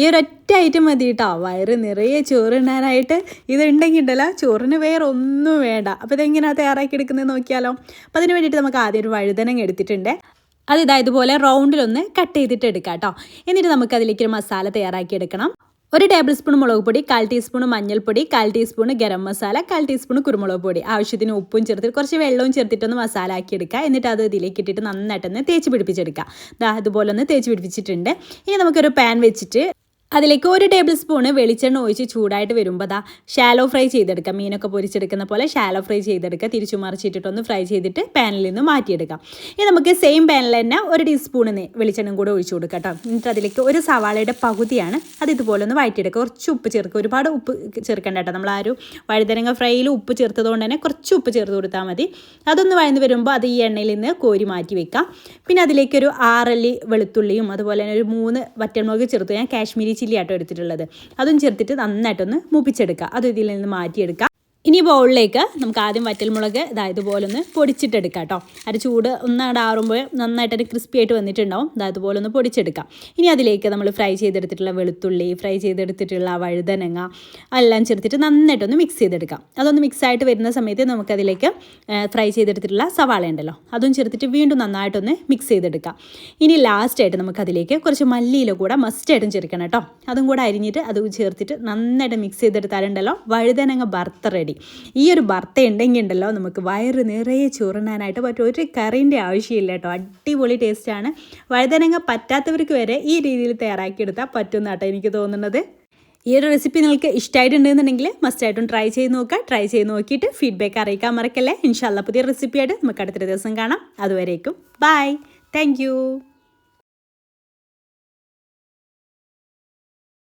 ഈ ഒരൊറ്റ ഐറ്റം മതി കേട്ടോ വയറ് നിറയെ ചോറിടാനായിട്ട് ഇതുണ്ടെങ്കിൽ ഉണ്ടല്ലോ ചോറിന് വേറെ ഒന്നും വേണ്ട. അപ്പോൾ ഇതെങ്ങനെയാണ് തയ്യാറാക്കി എടുക്കുന്നത് നോക്കിയാലോ. അപ്പോൾ അതിന് വേണ്ടിയിട്ട് നമുക്ക് ആദ്യം ഒരു വഴുതനങ്ങ എടുത്തിട്ടുണ്ട്. അത് ഇതാ ഇതുപോലെ റൗണ്ടിലൊന്ന് കട്ട് ചെയ്തിട്ട് എടുക്കാം കേട്ടോ എന്നിട്ട് നമുക്ക് അതിലേക്ക് ഒരു മസാല തയ്യാറാക്കി എടുക്കണം. ഒരു ടേബിൾ സ്പൂൺ മുളക് പൊടി കാൽ ടീസ്പൂൺ മഞ്ഞൾപ്പൊടി കാൽ ടീസ്പൂൺ ഗരം മസാല കാൽ ടീസ്പൂൺ കുരുമുളക് പൊടി. ആവശ്യത്തിന് ഉപ്പും ചേർത്തിട്ട് കുറച്ച് വെള്ളവും ചേർത്തിട്ടൊന്ന് മസാല ആക്കി എടുക്കുക എന്നിട്ട് അത് ഇതിലേക്ക് ഇട്ടിട്ട് നന്നായിട്ടൊന്ന് തേച്ച് പിടിപ്പിച്ചെടുക്കുക അതുപോലെ ഒന്ന് തേച്ച് പിടിപ്പിച്ചിട്ടുണ്ട്. ഇനി നമുക്കൊരു പാൻ വെച്ചിട്ട് അതിലേക്ക് ഒരു ടേബിൾ സ്പൂണ് വെളിച്ചെണ്ണ ഒഴിച്ച് ചൂടായിട്ട് വരുമ്പോൾ ദാ ഷാലോ ഫ്രൈ ചെയ്തെടുക്കുക മീനൊക്കെ പൊരിച്ചെടുക്കുന്ന പോലെ ഷാലോ ഫ്രൈ ചെയ്തെടുക്കുക. തിരിച്ചു മറിച്ചിട്ടിട്ടൊന്ന് ഫ്രൈ ചെയ്തിട്ട് പാനിൽ നിന്ന് മാറ്റിയെടുക്കാം. ഇനി നമുക്ക് സെയിം പാനിൽ തന്നെ ഒരു ടീസ്പൂണ് വെളിച്ചെണ്ണയും കൂടെ ഒഴിച്ചു കൊടുക്കാം കേട്ടോ എന്നിട്ട് അതിലേക്ക് ഒരു സവാളയുടെ പകുതിയാണ് അത് ഇതുപോലെ ഒന്ന് വഴറ്റിയെടുക്കുക. കുറച്ച് ഉപ്പ് ചേർക്കുക. ഒരുപാട് ഉപ്പ് ചേർക്കേണ്ട കേട്ടോ നമ്മൾ ആ ഒരു വഴുതനങ്ങ ഫ്രൈയിൽ ഉപ്പ് ചേർത്തതുകൊണ്ട് തന്നെ കുറച്ച് ഉപ്പ് ചേർത്ത് കൊടുത്താൽ മതി. അതൊന്ന് വഴന്ന് വരുമ്പോൾ അത് ഈ എണ്ണയിൽ നിന്ന് കോരി മാറ്റി വെക്കാം. പിന്നെ അതിലേക്കൊരു ആറല്ലി വെളുത്തുള്ളിയും അതുപോലെ തന്നെ ഒരു മൂന്ന് വറ്റൽമുളക് ചേർത്ത് ഞാൻ കാശ്മീരി ചില്ലി ആട്ടോ എടുത്തിട്ടുള്ളത്. അതും ചേർത്തിട്ട് നന്നായിട്ടൊന്ന് മുപ്പിച്ചെടുക്കുക. അത് ഇതിൽ നിന്ന് മാറ്റിയെടുക്കുക. ഇനി ബൗളിലേക്ക് നമുക്ക് ആദ്യം വറ്റൽമുളക് ഇതാ ഇതുപോലെ ഒന്ന് പൊടിച്ചിട്ടെടുക്കാം കേട്ടോ. അത് ചൂട് ഒന്നാടാറുമ്പോൾ നന്നായിട്ട് ക്രിസ്പി ആയിട്ട് വന്നിട്ടുണ്ടാവും. ഇതാ ഇതുപോലെ ഒന്ന് പൊടിച്ചെടുക്കാം. ഇനി അതിലേക്ക് നമ്മൾ ഫ്രൈ ചെയ്തെടുത്തിട്ടുള്ള വെളുത്തുള്ളി ഫ്രൈ ചെയ്തെടുത്തിട്ടുള്ള വഴുതനങ്ങ എല്ലാം ചേർത്തിട്ട് നന്നായിട്ടൊന്ന് മിക്സ് ചെയ്തെടുക്കാം. അതൊന്ന് മിക്സ് ആയിട്ട് വരുന്ന സമയത്ത് നമുക്കതിലേക്ക് ഫ്രൈ ചെയ്തെടുത്തിട്ടുള്ള സവാള ഉണ്ടല്ലോ. അതും ചേർത്തിട്ട് വീണ്ടും നന്നായിട്ടൊന്ന് മിക്സ് ചെയ്തെടുക്കാം. ഇനി ലാസ്റ്റായിട്ട് നമുക്കതിലേക്ക് കുറച്ച് മല്ലിയില കൂടെ മസ്റ്റായിട്ടും ചേർക്കണം കേട്ടോ. അതും കൂടെ അരിഞ്ഞിട്ട് അത് ചേർത്തിട്ട് നന്നായിട്ട് മിക്സ് ചെയ്തെടുത്താലുണ്ടല്ലോ വഴുതനങ്ങ ഭർത്ത റെഡി ഈ ഒരു ഭർത്ത ഉണ്ടെങ്കിൽ ഉണ്ടല്ലോ നമുക്ക് വയറ് നിറയെ ചുരുണാനായിട്ട് പറ്റും. ഒരു കറിന്റെ ആവശ്യമില്ല കേട്ടോ. അടിപൊളി ടേസ്റ്റാണ് വഴുതനങ്ങ പറ്റാത്തവർക്ക് വരെ ഈ രീതിയിൽ തയ്യാറാക്കിയെടുത്താൽ പറ്റും കേട്ടോ എനിക്ക് തോന്നുന്നത്. ഈ ഒരു റെസിപ്പി നിങ്ങൾക്ക് ഇഷ്ടമായിട്ടുണ്ടെന്നുണ്ടെങ്കിൽ മസ്റ്റായിട്ടും ട്രൈ ചെയ്ത് നോക്കുക. ട്രൈ ചെയ്ത് നോക്കിയിട്ട് ഫീഡ്ബാക്ക് അറിയിക്കാൻ മറക്കല്ലേ. ഇൻഷാല്ല പുതിയ റെസിപ്പിയായിട്ട് നമുക്ക് അടുത്ത ദിവസം കാണാം. അതുവരേക്കും. Bye thank